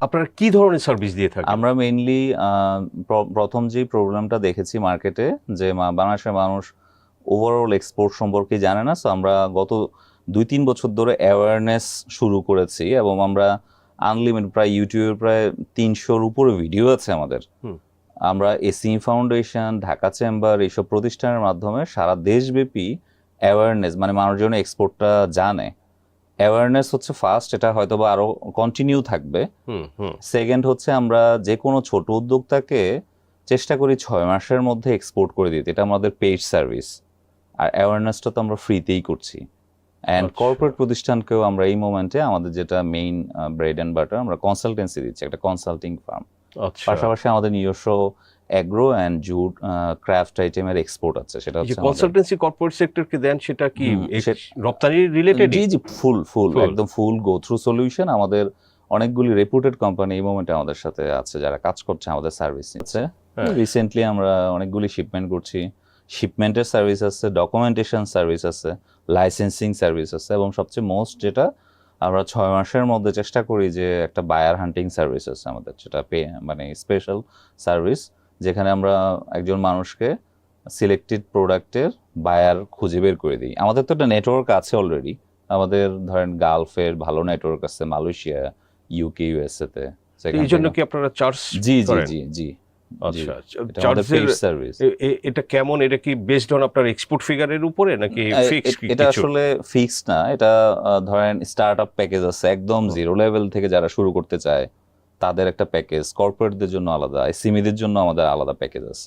আপনারা কি ধরনের সার্ভিস দিয়ে থাকেন? আমরা মেইনলি প্রথম যে প্রবলেমটা দেখেছি মার্কেটে যে মা- বাংলাদেশের মানুষ ওভারঅল এক্সপোর্ট সম্পর্কে জানে না সো আমরা গত দুই তিন বছর ধরে অ্যাওয়ারনেস শুরু করেছি এবং আমরা আনলিমিটেড প্রায় ইউটিউবে প্রায় তিনশোর উপরে ভিডিও আছে আমাদের। আমরা এসি ফাউন্ডেশন ঢাকা চেম্বার এইসব প্রতিষ্ঠানের মাধ্যমে সারা দেশব্যাপী অ্যাওয়ারনেস মানে মানুষজন এক্সপোর্টটা জানে। অ্যাওয়ারনেস হচ্ছে ফার্স্ট এটা হয়তো বা আরও কন্টিনিউ থাকবে। সেকেন্ড হচ্ছে আমরা যে কোনো ছোট উদ্যোক্তাকে চেষ্টা করি ছয় মাসের মধ্যে এক্সপোর্ট করে দিতে। এটা আমাদের পেইড সার্ভিস আর অ্যাওয়ারনেসটা তো আমরা ফ্রিতেই করছি। অ্যান্ড আচ্ছা। কর্পোরেট প্রতিষ্ঠানকেও আমরা এই মোমেন্টে আমাদের যেটা মেইন ব্রেড অ্যান্ড বাটার আমরা কনসালটেন্সি দিচ্ছি একটা কনসাল্টিং ফার্ম আচ্ছা। পাশাপাশি আমাদের নিজস্ব অ্যাগ্রো অ্যান্ড জুট ক্রাফট আইটেমের এক্সপোর্ট আছে সেটা হচ্ছে কনসালটেন্সি কর্পোরেট সেক্টরকে দেন সেটা কি রপ্তানি রিলেটেড জি জি ফুল ফুল একদম ফুল গো থ্রু সলিউশন আমাদের অনেকগুলি রেপুটেড কোম্পানি এই মোমেন্টে আমাদের সাথে আছে যারা কাজ করছে আমাদের সার্ভিস নিচ্ছে। হ্যাঁ। রিসেন্টলি আমরা অনেকগুলি শিপমেন্ট করছি। শিপমেন্টের সার্ভিস আছে ডকুমেন্টেশন সার্ভিস আছে লাইসেন্সিং সার্ভিস আছে এবং সবচেয়ে মোস্ট যেটা আমরা ছয় মাসের মধ্যে চেষ্টা করি যে একটা বায়ার হান্টিং সার্ভিস আছে আমাদের যেটা পে মানে স্পেশাল সার্ভিস যেখানে আমরা একজন মানুষকে সিলেক্টেড প্রোডাক্টের বায়ার খুঁজে বের করে দিই। আমাদের তো একটা নেটওয়ার্ক আছে অলরেডি আমাদের ধরেন গালফের ভালো নেটওয়ার্ক আছে মালয়েশিয়া ইউকে ইউএসএ তে। এই জন্য কি আপনারা চার্জ জি জি জি জি। আচ্ছা সার্ভিস এটা কেমন? এটা কি বেসড অন আপনার এক্সপোর্ট ফিগারের উপরে নাকি ফিক্স এটা আসলে ফিক্স না। এটা ধরেন স্টার্ট আপ প্যাকেজ আছে একদম জিরো লেভেল থেকে যারা শুরু করতে চায় তাদের একটা প্যাকেজ কর্পোরেটদের জন্য আলাদা এসিমিদের জন্য আমাদের আলাদা প্যাকেজ আছে।